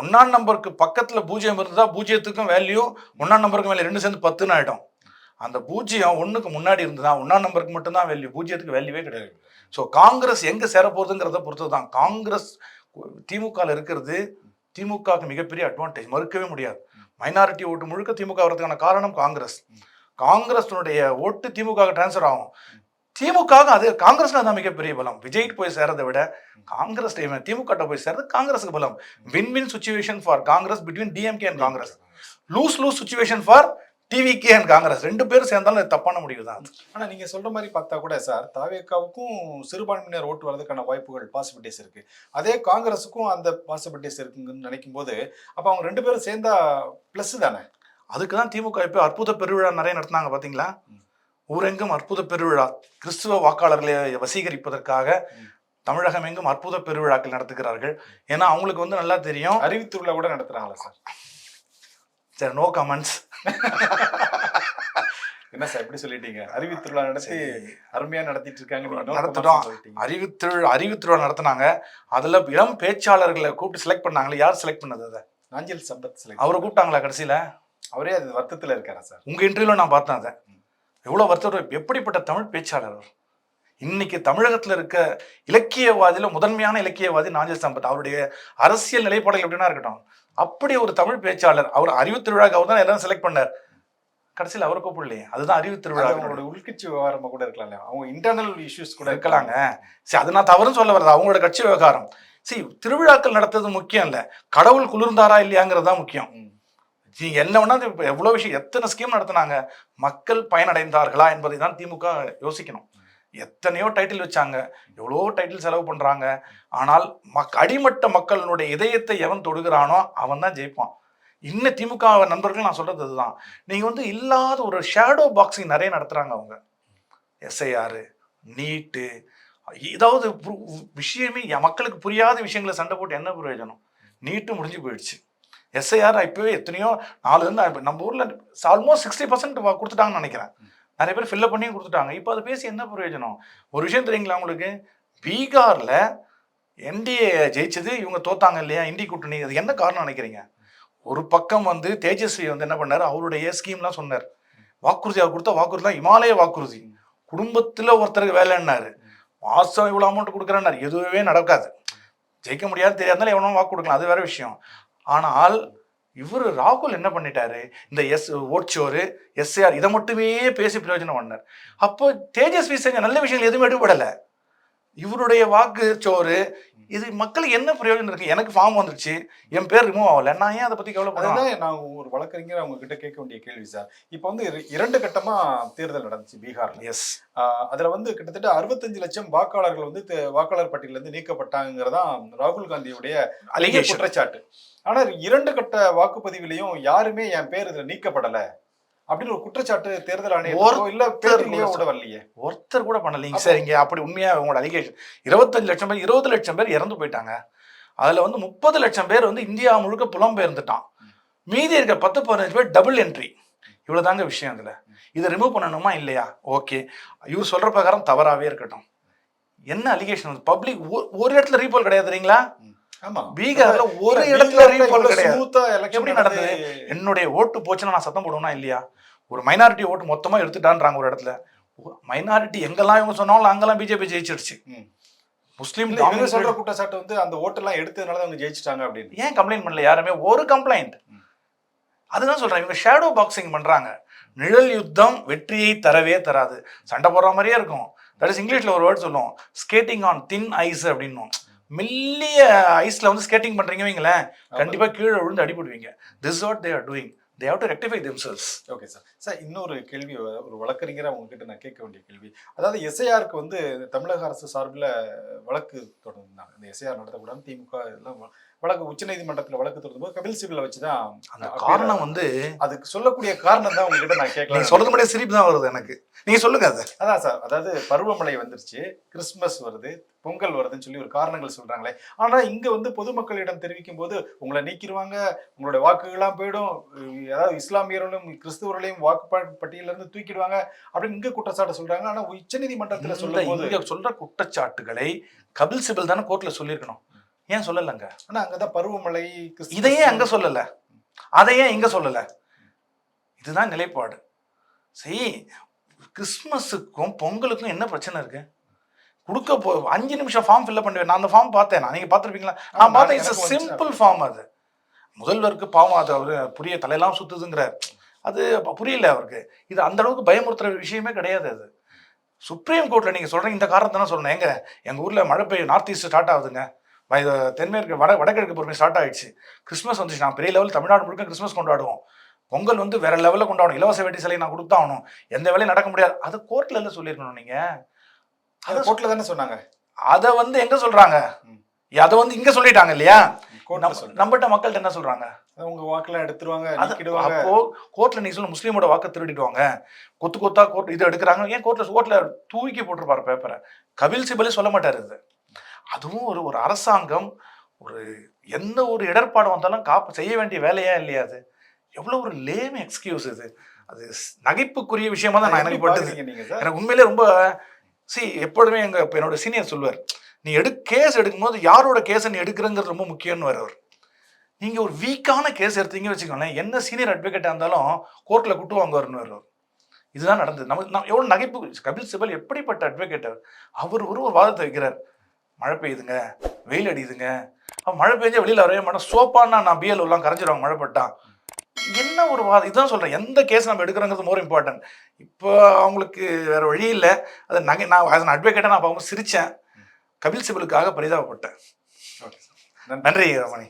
ஒன்னாம் நம்பருக்கு பக்கத்துல பூஜ்ஜியம் இருந்தா பூஜ்ஜியத்துக்கும் வேல்யூ ஒன்னாம் நம்பருக்கும் வேல்யூ ரெண்டு சேர்ந்து பத்துன்னு ஆயிடும் அந்த பூஜ்ஜியம் ஒண்ணுக்கு முன்னாடி இருந்ததா ஒன்னாம் நம்பருக்கு மட்டும்தான் வேல்யூ பூஜ்ஜியத்துக்கு வேல்யூவே கிடையாது. ஸோ காங்கிரஸ் எங்க சேர போகுதுங்கிறத பொறுத்து தான் காங்கிரஸ் திமுகவில் இருக்கிறது திமுகவுக்கு மிகப்பெரிய அட்வான்டேஜ் மறுக்கவே முடியாது. மைனாரிட்டி ஓட்டு முழுக்க திமுக வரதுக்கான காரணம் காங்கிரஸ். காங்கிரஸினுடைய ஓட்டு திமுக டிரான்ஸ்ஃபர் ஆகும். திமுக அது காங்கிரஸ்ல தான் மிகப்பெரிய பலம். விஜய்க்கு போய் சேர்றதை விட காங்கிரஸ் திமுக போய் சேர்றது காங்கிரஸுக்கு பலம். Win win situation for Congress between DMK and Congress. Lose lose situation for TVK and Congress. ரெண்டு பேரும் சேர்ந்தாலும் தப்பான முடிவு தான். ஆனா நீங்க சொல்ற மாதிரி பார்த்தா கூட சார் தாவேக்காவுக்கும் சிறுபான்மையினர் ஓட்டு வரதுக்கான வாய்ப்புகள் பாசிபிலிட்டிஸ் இருக்கு. அதே காங்கிரஸுக்கும் அந்த பாசிபிலிட்டிஸ் இருக்குங்கன்னு நினைக்கும் போது அப்ப அவங்க ரெண்டு பேரும் சேர்ந்தா பிளஸ் தானே? அதுக்கு தான் திமுக இப்போ அற்புத பெருவிழா நிறைய நடத்தினாங்க பார்த்தீங்களா ஊரெங்கும் அற்புத பெருவிழா கிறிஸ்துவ வாக்காளர்களை வசீகரிப்பதற்காக. தமிழகம் எங்கும் அற்புத பெருவிழாக்கள் நடத்துகிறார்கள். ஏன்னா அவங்களுக்கு வந்து நல்லா தெரியும். அறிவித்துள்ள கூட நடத்துறாங்களா சார்? சரி நோ கமெண்ட்ஸ் என்ன சார் எப்படி சொல்லிட்டீங்க? அறிவித்துள்ள நடத்தி அருமையா நடத்திட்டு இருக்காங்க நடத்திட்டோம். அறிவித்திரு அறிவித்திருவிழா நடத்தினாங்க. அதுல இளம் பேச்சாளர்களை கூப்பிட்டு செலக்ட் பண்ணாங்களே யார் செலக்ட் பண்ணது அதை? நாஞ்சில் சம்பத் select. அவரை கூப்பிட்டாங்களா கடைசியில? அவரே அது வருத்தத்துல இருக்காரா சார்? உங்க இன்டர்வியூல நான் பார்த்தேன் அதை. எவ்வளவு வருத்தம் எப்படிப்பட்ட தமிழ் பேச்சாளர் அவர்? இன்னைக்கு தமிழகத்துல இருக்க இலக்கியவாதியில முதன்மையான இலக்கியவாதி நாஞ்சல் சம்பத் அவருடைய அரசியல் நிலைப்பாடுகள் எப்படின்னா இருக்கட்டும் அப்படி ஒரு தமிழ் பேச்சாளர் அவர் அறிவு திருவிழாக்கு அவர் தான் எல்லாரும் செலக்ட் பண்ணார். கடைசியில் அவரை கூப்பிடலையே அதுதான் அறிவு திருவிழா அவங்களோட உள்கட்சி விவகாரமா கூட இருக்கலாம்ல அவங்க இன்டர்னல் இஷ்யூஸ் கூட இருக்கலாங்க சரி அது நான் தவறுன்னு சொல்ல வரது அவங்களோட கட்சி விவகாரம். சரி திருவிழாக்கள் நடத்துறது முக்கியம் இல்ல கடவுள் குளிர்ந்தாரா இல்லையாங்கிறது தான் முக்கியம். நீங்கள் என்ன வேணா இப்போ எவ்வளோ விஷயம் எத்தனை ஸ்கீம் நடத்தினாங்க மக்கள் பயனடைந்தார்களா என்பதை தான் திமுக யோசிக்கணும். எத்தனையோ டைட்டில் வச்சாங்க எவ்வளோ டைட்டில் செலவு பண்ணுறாங்க ஆனால் மக் அடிமட்ட மக்களினுடைய இதயத்தை எவன் தொடுகிறானோ அவன் தான் ஜெயிப்பான். இன்னும் திமுக நண்பர்கள் நான் சொல்கிறது அதுதான். நீங்கள் வந்து இல்லாத ஒரு ஷேடோ பாக்ஸிங் நிறைய நடத்துகிறாங்க அவங்க. எஸ்ஐஆர் நீட்டு ஏதாவது விஷயமே மக்களுக்கு புரியாத விஷயங்களை சண்டை போட்டு என்ன பிரயோஜனம்? நீட்டு முடிஞ்சு போயிடுச்சு. எஸ்ஐஆர் இப்போவே எத்தனையோ நாலுலேருந்து நம்ம ஊரில் ஆல்மோஸ்ட் சிக்ஸ்டி பர்சன்ட் கொடுத்துட்டாங்கன்னு நினைக்கிறேன். நிறைய பேர் ஃபில்லப் பண்ணியும் கொடுத்துட்டாங்க. இப்போ அதை பேசி என்ன பிரயோஜனம்? ஒரு விஷயம் தெரியுங்களா உங்களுக்கு? பீகாரில் என்டிஏ ஜெயிச்சது இவங்க தோத்தாங்க இல்லையா? இந்தி கூட்டணி. அது என்ன காரணம் நினைக்கிறீங்க? ஒரு பக்கம் வந்து தேஜஸ்வி வந்து என்ன பண்ணார்? அவருடைய ஸ்கீம்லாம் சொன்னார். வாக்குறுதி அவர் கொடுத்த வாக்குறுதி தான் இமாலய வாக்குறுதி. குடும்பத்தில் ஒருத்தருக்கு வேலைன்னாரு. மாதம் இவ்வளோ அமௌண்ட் கொடுக்குறேன்னாரு. எதுவுமே நடக்காது. ஜெயிக்க முடியாது தெரியாதனால எவனோ வாக்கு கொடுக்கலாம். அது வேற விஷயம். ஆனால் இவர் ராகுல் என்ன பண்ணிட்டாரு? இந்த எஸ் ஓட்சோரு எஸ்ஏஆர் இதை மட்டுமே பேசி பிரயோஜனம் பண்ணார். அப்போ தேஜஸ்வி செஞ்ச நல்ல விஷயங்கள் எதுவுமே எடுபடலை. இவருடைய வாக்கு சோறு இது மக்களுக்கு என்ன பிரயோஜனம் இருக்கு? எனக்கு ஃபார்ம் வந்துருச்சு என் பேர் ரிமூவ் ஆகல. நான் ஏன் அதை பத்தி கவலைப்படுறேன் நான் ஒரு வழக்கறிஞர் அவங்க கிட்ட கேட்க வேண்டிய கேள்வி சார். இப்போ வந்து இரு- இரண்டு கட்டமா தேர்தல் நடந்துச்சு பீகார்ல. எஸ் அதுல வந்து கிட்டத்தட்ட அறுபத்தஞ்சு லட்சம் வாக்காளர்கள் வந்து வாக்காளர் பட்டியல இருந்து நீக்கப்பட்டாங்கிறதா ராகுல் காந்தியுடைய அலிகேஷன் குற்றச்சாட்டு. ஆனா இரண்டு கட்ட வாக்குப்பதிவிலையும் யாருமே என் பேர் இதுல நீக்கப்படல. அப்படின்னு ஒரு குற்றச்சாட்டு தேர்தல் ஆணையம் இல்ல பேட்டிலேயோ கூட வரலையே ஒருத்தர் கூட பண்ணலைங்க சார். இங்க அப்படி உண்மையா உங்களோட அலிகேஷன் இருபத்தஞ்சு லட்சம் பேர் இருபது லட்சம் பேர் இறந்து போயிட்டாங்க. அதுல வந்து முப்பது லட்சம் பேர் வந்து இந்தியா முழுக்க புலம்பெயர்ந்துட்டான். மீதி இருக்க பத்து பதினஞ்சு பேர் டபுள் என்ட்ரி இவ்வளவுதாங்க விஷயம் இதுல இதை ரிமூவ் பண்ணணுமா இல்லையா? ஓகே. இவர் சொல்ற பிரகாரம் தவறாவே இருக்கட்டும். என்ன அலிகேஷன் பப்ளிக் ஒரு இடத்துல ரீபால் கிடையாது தெரியுங்களா? ஆமா. பீகார்ல ஒரு இடத்துல ரீபால் கிடையாது. எப்படி நடந்து- என்னுடைய ஓட்டு போச்சுன்னா நான் சத்தம் போடுவேனா இல்லையா? ஒரு மைனாரிட்டி ஓட்டு மொத்தமா எடுத்துட்டான்றாங்க ஒரு இடத்துல. மைனாரிட்டி எங்கெல்லாம் இவங்க சொன்னாலும் அங்கெல்லாம் பிஜேபி ஜெயிச்சிருச்சு. முஸ்லீம் dominated- சொல்ற குற்றச்சாட்டு வந்து அந்த ஓட்டெல்லாம் எடுத்ததுனால தான் அவங்க ஜெயிச்சிட்டாங்க அப்படின்னு. ஏன் கம்ப்ளைண்ட் பண்ணல? யாருமே ஒரு கம்ப்ளைண்ட். அதுதான் சொல்றேன். இவங்க ஷேடோ பாக்ஸிங் பண்றாங்க. நிழல் யுத்தம் வெற்றியை தரவே தராது. சண்டை போடுற மாதிரியே இருக்கும். தட் இஸ் இங்கிலீஷ்ல ஒரு வேர்ட் சொல்லுவோம். ஸ்கேட்டிங் ஆன் தின் ஐஸ் அப்படின்னும் மெல்லிய ஐஸ்ல வந்து ஸ்கேட்டிங் பண்றீங்க வைங்களேன் கண்டிப்பா கீழே விழுந்து அடிபடுவீங்க. This what they are doing they have to rectify themselves okay sir sir இன்னொரு கேள்வி ஒரு வழக்கறிஞரா உங்ககிட்ட நான் கேட்க வேண்டிய கேள்வி. அதாவது எஸ்ஐஆருக்கு வந்து தமிழக அரசு சார்பில் வழக்கு தொடர்ந்தாங்க. இந்த எஸ்ஐஆர் நடத்தக்கூடாது திமுக இதெல்லாம் வ- வழக்கு உச்சநீதிமன்றத்துல வழக்கு தொடரும் போது கபில் சிபிலை வச்சுதான் அந்த appeal காரணம். வந்து அதுக்கு சொல்லக்கூடிய காரணம் தான் உங்ககிட்ட நான் கேட்கலாம் சொல்றது மட்டும் சிரிப்பு தான் வருது எனக்கு. நீங்க சொல்லுங்க அது. அதான் சார் அதாவது பருவமழை வந்துருச்சு கிறிஸ்மஸ் வருது பொங்கல் வருதுன்னு சொல்லி ஒரு காரணங்கள் சொல்றாங்களே. ஆனா இங்க வந்து பொதுமக்களிடம் தெரிவிக்கும் போது உங்களை நீக்கிடுவாங்க உங்களுடைய வாக்குகள்லாம் போயிடும் அதாவது இஸ்லாமியர்களும் கிறிஸ்துவர்களையும் வாக்குப்பாடு பட்டியல இருந்து தூக்கிடுவாங்க அப்படின்னு இங்க குற்றச்சாட்டு சொல்றாங்க. ஆனா உச்சநீதிமன்றத்துல போது இங்க சொல்ற குற்றச்சாட்டுகளை கபில் சிபல் தானே கோர்ட்ல சொல்லியிருக்கணும். ஏன் சொல்லலங்க? ஆனா அங்கதான் பருவமழை இதையே அங்க சொல்லல. அதையே இங்க சொல்லல? இதுதான் நிலைப்பாடு. சரி கிறிஸ்மஸுக்கும் பொங்கலுக்கும் என்ன பிரச்சனை இருக்கு? கொடுக்க போ அஞ்சு நிமிஷம் ஃபார்ம் ஃபில்அப் பண்ணுவேன் நான் அந்த ஃபார்ம் பார்த்தேன்? நான் நீங்க பார்த்துருப்பீங்களா? நான் பார்த்தேன் இட்ஸ். சிம்பிள் ஃபார்ம் அது. முதல்வருக்கு பாவம் அது அவரு புரிய தலையெல்லாம் சுத்துதுங்கிறார். அது புரியல அவருக்கு. இது அந்த அளவுக்கு பயமுறுத்துற விஷயமே கிடையாது அது. சுப்ரீம் கோர்ட்ல நீங்க சொல்றீங்க இந்த காரணத்தை தான் சொல்லணும் எங்க எங்க ஊர்ல மழை பெய்யும் நார்த் ஈஸ்ட் ஸ்டார்ட் ஆகுதுங்க. தென்மேற்கு வட வடகிழக்கு பொறுமை ஸ்டார்ட் ஆயிடுச்சு. கிறிஸ்மஸ் வந்துச்சு நான் பெரிய லெவல் தமிழ்நாடு முழுக்க கிறிஸ்மஸ் கொண்டாடுவோம். பொங்கல் வந்து வேற லெவலில் கொண்டாடணும். இலவச வேட்டி சிலை நான் கொடுத்தாகணும் எந்த வேலையும் நடக்க முடியாது. அது கோர்ட்ல எல்லாம் சொல்லியிருக்கணும் நீங்க. அதை கோர்ட்ல தானே சொன்னாங்க. அதை வந்து எங்க சொல்றாங்க? ம். அதை வந்து இங்க சொல்லிட்டாங்க இல்லையா? நம்மகிட்ட மக்கள்கிட்ட என்ன சொல்றாங்க? உங்க வாக்கெல்லாம் எடுத்துருவாங்க அப்போ கோர்ட்ல நீங்க சொல்ல முஸ்லீமோட வாக்க திருடிடுவாங்க. கொத்து கொத்தா கோர்ட் இது எடுக்கிறாங்க. ஏன் கோர்ட்ல கோர்ட்ல தூக்கி போட்டிருப்பாரு பேப்பரை கபில் சிபலே சொல்ல மாட்டாரு இது. அதுவும் ஒரு ஒரு அரசாங்கம் ஒரு எந்த ஒரு இடர்பாடு வந்தாலும் காப்ப செய்ய வேண்டிய வேலையா இல்லையா அது? எவ்வளவு ஒரு லேம் எக்ஸ்கியூஸ் இது. அது நகைப்புக்குரிய விஷயமா தான் நான் எனக்கு சார் எனக்கு உண்மையிலே ரொம்ப சி எப்பொழுதுமே எங்க இப்ப என்னோட சீனியர் சொல்லுவார் நீ எடு கேஸ் எடுக்கும்போது யாரோட கேஸை நீ எடுக்கிறங்கிறது ரொம்ப முக்கியம்னு அவர் நீங்க ஒரு வீக்கான கேஸ் எடுத்தீங்க வச்சுக்கோங்களேன் என்ன சீனியர் அட்வொகேட்டா இருந்தாலும் கோர்ட்ல கூட்டு வாங்குவார்னு இதுதான் நடந்தது. நம்ம நம்ம எவ்வளவு நகைப்பு கபில் சிபல் எப்படிப்பட்ட அட்வொகேட் அவர்? அவர் ஒரு ஒரு வாதத்தை வைக்கிறார். மழை பெய்யுதுங்க வெயில் அடியுதுங்க. அவன் மழை பெஞ்சா வெளியில வரவே மாட்டேன் சோப்பான்னா நான் பிஎல் எல்லாம் கரைஞ்சிருவாங்க மழை பட்டான் என்ன ஒரு வாதம்? இதுதான் சொல்றேன். எந்த கேஸ் நம்ம எடுக்கிறோங்கிறது மோர் இம்பார்ட்டன்ட் இப்போ அவங்களுக்கு வேற வழி இல்லை. அது நகை நான் ஆஸ் அன் அட்வொகேட்டாக நான் பார்க்கும்போது சிரிச்சேன். கபில் சிபலுக்காக பரிதாபப்பட்டேன். நன்றி ரமணி.